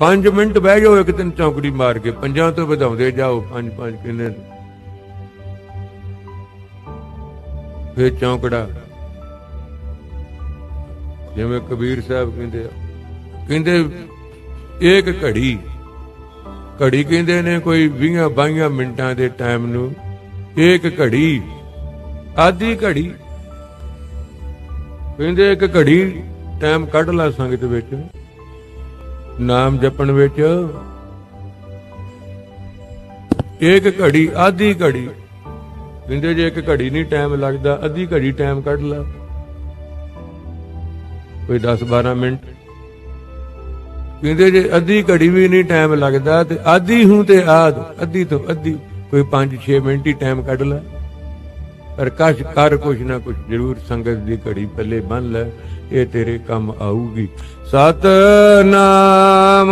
5 minute ਬਹਿ ਜਾਓ, ਇੱਕ ਦਿਨ ਚੌਂਕੜੀ ਮਾਰ ਕੇ। ਪੰਜਾਂ ਤੋਂ ਵਧਾਉਂਦੇ ਜਾਓ। ਪੰਜ ਪੰਜ ਕਿੰਨੇ? ਫੇਰ ਚੌਂਕੜਾ। ਜਿਵੇਂ ਕਬੀਰ ਸਾਹਿਬ ਕਹਿੰਦੇ ਆ। ਕਹਿੰਦੇ, ਇੱਕ ਘੜੀ। ਘੜੀ ਕਹਿੰਦੇ ਨੇ ਕੋਈ 20 22 ਮਿੰਟਾਂ ਦੇ ਟਾਈਮ ਨੂੰ। ਇੱਕ ਘੜੀ। ਆਦੀ ਘੜੀ। ਕਹਿੰਦੇ, ਇੱਕ ਘੜੀ ਟਾਈਮ ਕੱਢ ਲਾ ਸੰਗਤ ਵਿੱਚ। ਨਾਮ ਜਪਣ ਵਿੱਚ। ਇੱਕ ਘੜੀ ਆਧੀ ਘੜੀ। ਕਹਿੰਦੇ ਜੇ ਇੱਕ ਘੜੀ ਨਹੀਂ ਟਾਈਮ ਲੱਗਦਾ, ਅੱਧੀ ਘੜੀ ਟਾਈਮ ਕੱਢ ਲੈ। ਕੋਈ 10 12 ਮਿੰਟ। ਕਹਿੰਦੇ ਜੇ ਅੱਧੀ ਘੜੀ ਵੀ ਨਹੀਂ ਟਾਈਮ ਲੱਗਦਾ, ਤੇ ਆਧੀ ਹੂੰ ਤੇ ਆਦ ਅੱਧੀ ਤੋਂ ਅੱਧੀ, ਕੋਈ 5-6 ਮਿੰਟ ਹੀ ਟਾਈਮ ਕੱਢ ਲੈ। ਪਰ ਕਸ਼ ਕਰ ਕੁਛ ਨਾ ਕੁਛ ਜ਼ਰੂਰ ਸੰਗਤ ਦੀ ਘੜੀ ਪੱਲੇ ਬੰਨ ਲੈ, ਇਹ ਤੇਰੇ ਕੰਮ ਆਊਗੀ। ਸਤ ਨਾਮ